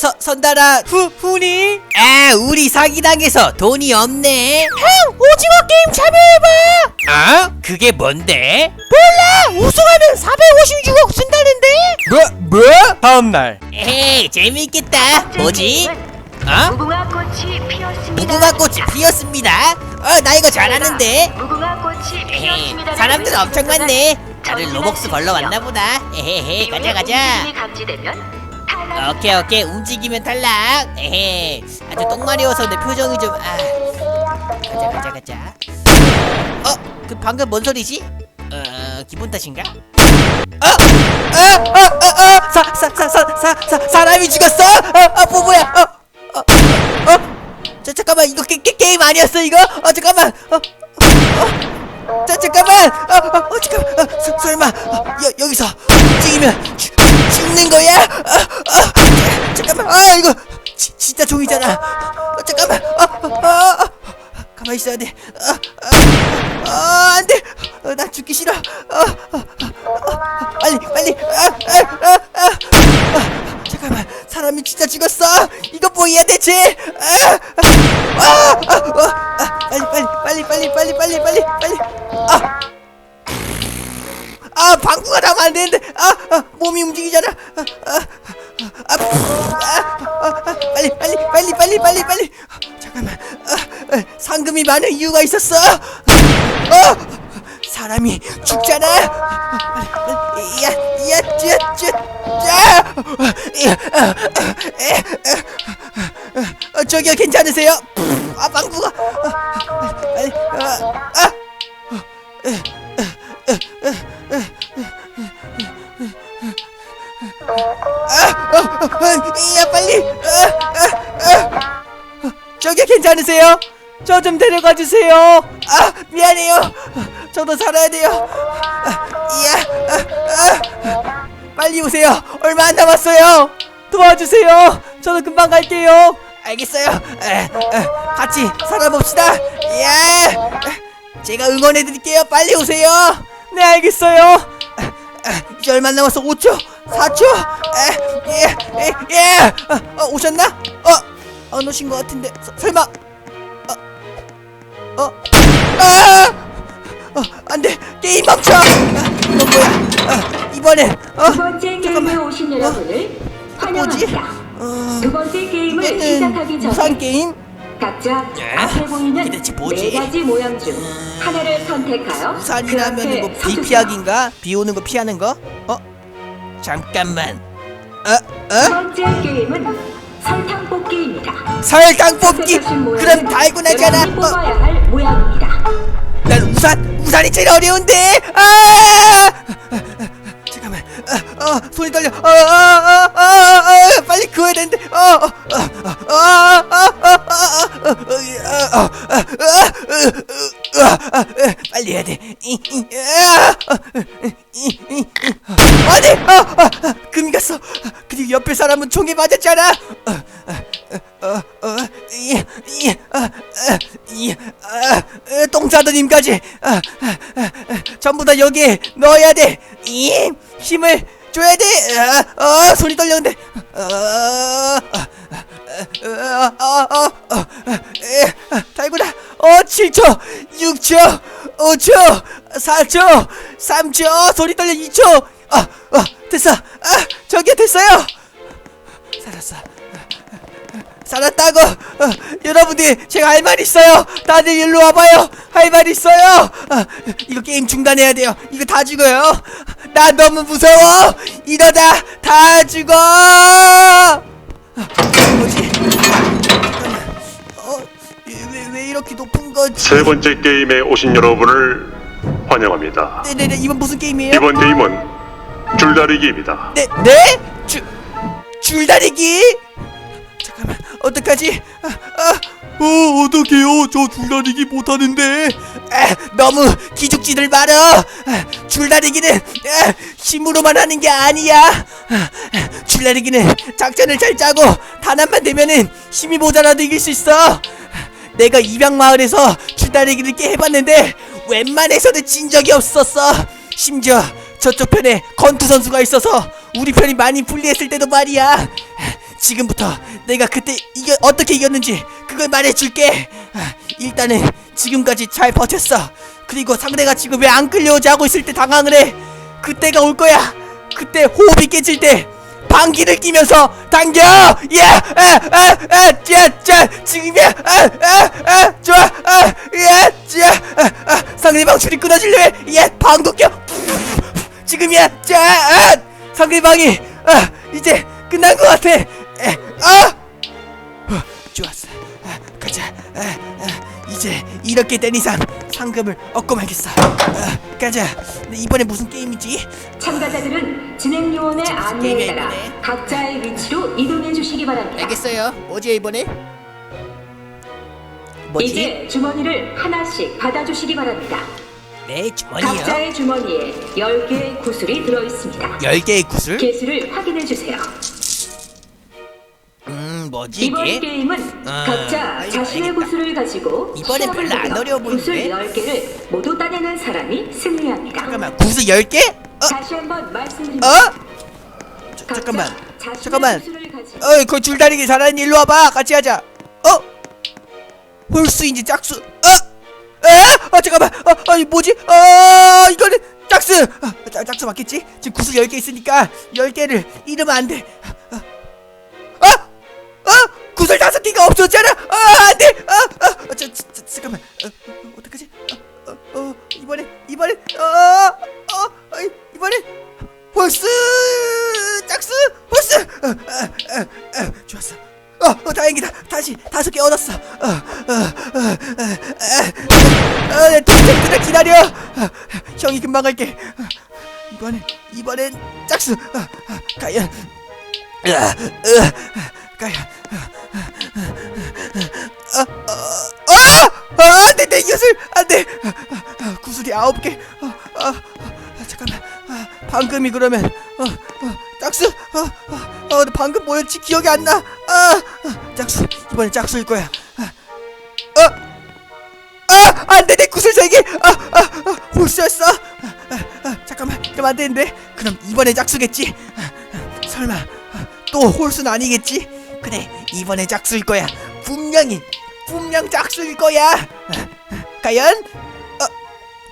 서, 선달아 후, 훈이? 아 우리 사기당해서 돈이 없네 형 오징어 게임 참여해봐 어? 그게 뭔데? 몰라 우승하면 456억 준다는데 뭐? 뭐? 다음날 에이 재밌겠다 뭐지? 어? 무궁화 꽃이 피었습니다. 무궁화 꽃이 피었습니다 어 나 이거 잘하는데 무궁화 꽃이 에헤, 피었습니다. 사람들 엄청 많네 다들 로벅스 벌러 왔나 보다 에헤헤 가자 가자 감지되면. 오케이 오케이 움직이면 탈락 에헤 아주 똥마려워서 내 표정이 좀 아. 가자 가자 가자 어? 그 방금 뭔 소리지? 어 기분 탓인가? 어? 어? 어? 어? 어? 사, 사, 사, 사, 사, 사, 사람이 죽었어? 어? 어? 뭐 뭐야? 어? 어? 어? 저 잠깐만 이거 게, 게, 게임 아니었어 이거? 어 잠깐만 어? 어? 자 잠깐만 어, 어, 어 잠깐만 어, 서, 설마 어, 여, 여기서 움직이면 죽, 죽는 거야? 어, 어, 잠깐만. 아 이거 지, 진짜 종이잖아. 어, 잠깐만. 어, 어, 어, 어, 가만히 있어야 돼. 어, 어, 어, 안돼. 어, 나 죽기 싫어. 어, 어, 어, 어, 빨리 빨리. 아, 아, 아, 아, 아, 잠깐만. 사람이 진짜 죽었어. 이거 뭐야 대체 아, 아, 아, 아, 아, 아, 빨리 빨리 빨리 빨리 빨리 빨리 빨리. 빨리 아 아 방구가 나면 안 되는데 아, 아 몸이 움직이잖아 아, 아, 아, 아, 아, 아, 아, 빨리 빨리 빨리 빨리 빨리 빨리 잠깐만 아, 아, 상금이 많은 이유가 있었어 어 사람이 죽잖아 빨리 야, 야, 야, 야, 야, 야, 에, 어, 저기요 괜찮으세요? 아 방구가 아, 빨리 아, 아. 아, 괜찮으세요? 저 좀 데려가 주세요. 아 미안해요. 저도 살아야 돼요. 아, 야, 아, 아. 빨리 오세요. 얼마 안 남았어요. 도와주세요. 저도 금방 갈게요. 알겠어요. 에, 에, 같이 살아봅시다. 예 제가 응원해 드릴게요. 빨리 오세요. 네 알겠어요. 이제 얼마 안 남았어. 5초 4초. 예예. 어, 오셨나? 어 안 오신 것 같은데. 서, 설마 어, 어, 아, 어, 안 돼 게임 멈춰. 아, 이건 뭐야? 아, 이번엔 어, 두 번째 게임에 오신 여러분을 뭐지? 환영합니다. 어, 두 번째 게임을 시작하기 무상 전에 게임? 각자 예? 앞에 보이는 이게 대체 뭐지? 음, 네 가지 모양 중 하나를 선택하여 그 우산이라면 앞에 뭐비 서주세요. 피하기인가? 비 오는 거 피하는 거? 어? 잠깐만. 어? 두 어? 번째 게임은 설탕 뽑기입니다. 설탕 뽑기. 그럼 달고 나잖아. 여러분이 어, 뽑아야 할 모양입니다. 난 우산 우산이 제일 어려운데. 아! 잠깐만. 어, 어 손이 떨려. 어, 어, 어, 어, 어, 빨리 그어야 되는데. 어, 어, 어, 어, 어, 어, 어, 어, 어, 어, 어, 어, 어, 어, 어, 어, 빨리 해야 돼. 이, 이, 아, 어, 아니, 아, 아, 금이 갔어. 그리고 옆에 사람은 총에 맞았잖아. 아, 아, 어, 어, 이, 이, 아, 아, 이, 아, 아, 똥 싸더님까지. 아, 아, 아, 아, 전부 다 여기에 넣어야 돼. 이, 힘을 줘야 돼. 아, 아, 손이 떨렸는데. 아, 아, 아, 아, 아, 아, 달구다. 어, 7초, 6초, 5초, 4초, 3초, 소리 떨려 2초. 어, 어, 됐어. 아, 저기 됐어요. 살았어. 살았다고. 어, 여러분들 제가 할 말 있어요. 다들 일로 와봐요. 할 말 있어요. 어, 이거 게임 중단해야 돼요. 이거 다 죽어요. 나 너무 무서워. 이러다 다 죽어. 어, 뭐지 잠깐만 어왜 왜 이렇게 높은 거지? 세 번째 게임에 오신 여러분을 환영합니다. 네네네 이번 무슨 게임이에요 이번 게임은 줄다리기입니다. 네 네? 줄 줄다리기 잠깐만 어떡하지 아, 아. 어 어떡해요 저 줄다리기 못하는데 에, 너무 기죽지들 말어 아, 줄다리기는 아, 힘으로만 하는 게 아니야 아, 줄다리기는 작전을 잘 짜고 단합만 되면은 힘이 모자라도 이길 수 있어 내가 입양 마을에서 줄다리기를 꽤 해봤는데 웬만해서는 진 적이 없었어 심지어 저쪽 편에 건투 선수가 있어서 우리 편이 많이 불리했을 때도 말이야 지금부터 내가 그때 이겨 어떻게 이겼는지 그걸 말해줄게. 아, 일단은 지금까지 잘 버텼어. 그리고 상대가 지금 왜 안 끌려오지 하고 있을 때 당황을 해. 그때가 올 거야. 그때 호흡이 깨질 때 방귀를 끼면서 당겨. 예, 지금이야. 아 아아 좋아. 아, 예, 자, 아, 아, 상대방 줄이 끊어지려 해. 예, 껴. 지금이야. 자, 아, 상대방이 아, 이제 끝난 것 같아. 에, 아, 어, 좋았어. 아, 가자. 아, 아, 이제 이렇게 된 이상 상금을 얻고 말겠어. 아, 가자. 근데 이번에 무슨 게임이지? 참가자들은 진행 요원의 안내에 따라? 각자의 위치로 이동해 주시기 바랍니다. 알겠어요. 뭐지 이번에? 뭐지? 이제 주머니를 하나씩 받아주시기 바랍니다. 내 주머니요. 각자의 주머니에 10개의 구슬이 들어 있습니다. 열 개의 구슬? 개수를 확인해 주세요. 음, 뭐지 이번 이게? 게임은 아, 각자 알겠- 자신의 알겠다. 구슬을 가지고 이번엔 시합을 별로 안 벌여 어려워 구슬 보이는데? 10개를 모두 따내는 사람이 승리합니다. 잠깐만, 구슬 열 개? 어, 다시 한번 말씀드립니다. 어? 자, 각자 잠깐만, 잠깐만. 어이, 그 줄다리기 잘하는 일로 와봐. 같이 하자. 어? 홀수인지 짝수? 어? 에? 아 잠깐만. 어, 어, 이 뭐지? 어, 이거는 짝수. 아, 짝- 짝수 맞겠지? 지금 구슬 열개 있으니까 열 개를 잃으면 안 돼. 어? 어? 어? 구슬 다섯 개가 없었잖아. 아, 안 돼. 아, 아, 아, 저, 저, 저, 잠깐만. 어, 어, 어떡하지? 어, 어, 어, 이번에, 이번에, 어, 어, 어, 이번에 홀스 짝수 홀스 어, 어, 어, 어, 좋았어 어, 어 다행이다 다시 다섯 개 얻었어 어, 어, 어, 어, 어, 어, 어, 동생들을 기다려 어, 형이 금방 갈게 어, 이번엔 이번엔 짝수 어, 어, 어, 어, 과연 어, 어, 어, 어, 안돼 내 이것을 안돼 구슬이 아홉 개 어, 어, 어, 잠깐만 아, 방금이 그러면 어, 어, 짝수 어, 어, 어, 방금 뭐였지 기억이 안 나 아, 어, 짝수 이번엔 짝수일 거야 구슬 세개 아, 아, 아, 홀수였어 아, 아, 아, 잠깐만 그럼 안 되는데 그럼 이번엔 짝수겠지 아, 아, 설마 아, 또 홀수는 아니겠지 그래 이번엔 짝수일 거야 분명히 분명 짝수일 거야 아, 아, 과연 어,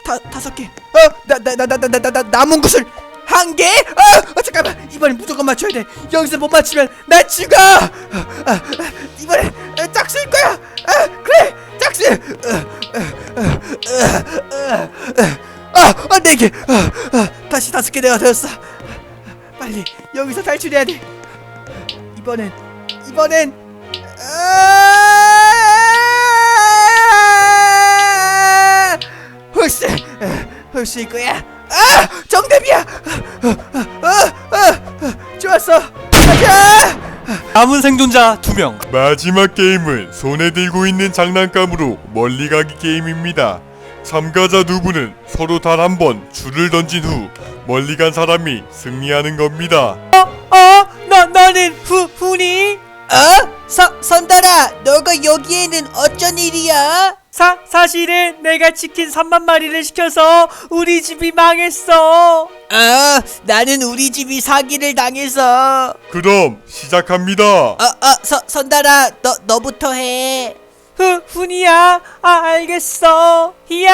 다 다섯 개. 어, 나나나나나나나 남은 구슬 한 개. 어, 어, 잠깐만. 이번엔 무조건 맞춰야 돼. 여기서 못 맞추면 나 죽어. 어, 어, 어, 이번에 어, 짝수일 거야. 아, 그래, 짝수. 네 개. 어, 어, 다시 다섯 개 내가 되었어. 빨리 여기서 탈출해야 돼. 이번엔 이번엔 아! 홀스 홀스일 거야 아 정답이야 어, 어, 좋았어 가자 남은 생존자 2명 마지막 게임은 손에 들고 있는 장난감으로 멀리 가기 게임입니다. 참가자 두 분은 서로 단 한 번 줄을 던진 후 멀리 간 사람이 승리하는 겁니다. 어? 나, 나는 후, 훈이? 어? 서, 선달아 너가 여기에는 어쩐 일이야? 사, 사실은 내가 치킨 3만 마리를 시켜서 우리 집이 망했어 어 나는 우리 집이 사기를 당해서 그럼 시작합니다. 어, 어, 서, 선달아 너, 너부터 해 후, 훈이야. 아 알겠어. 이야.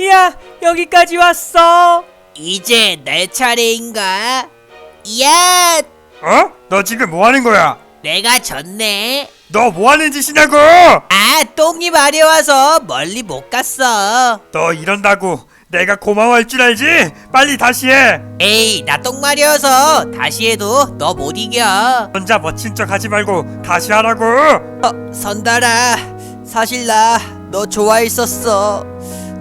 이야 여기까지 왔어. 이제 내 차례인가? 야! 어? 너 지금 뭐 하는 거야? 내가 졌네. 너 뭐 하는 짓이냐고? 아 똥이 마려워서 멀리 못 갔어. 너 이런다고 내가 고마워할 줄 알지? 빨리 다시 해. 에이 나 똥 마려워서 다시 해도 너 못 이겨. 혼자 멋진 척 하지 말고 다시 하라고. 어, 선달아. 사실 나 너 좋아했었어.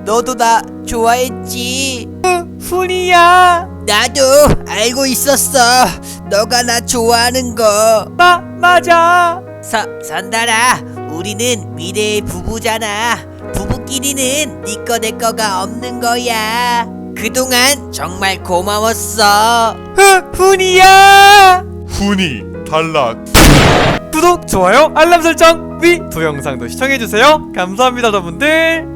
너도 나 좋아했지. 훈이야. 나도 알고 있었어. 너가 나 좋아하는 거. 마, 맞아. 서, 선달아. 우리는 미래의 부부잖아 부부끼리는 니꺼 내꺼가 없는 거야 그동안 정말 고마웠어 후, 훈이야 훈이 탈락. 구독, 좋아요, 알람 설정, 위! 동영상도 시청해주세요 감사합니다 여러분들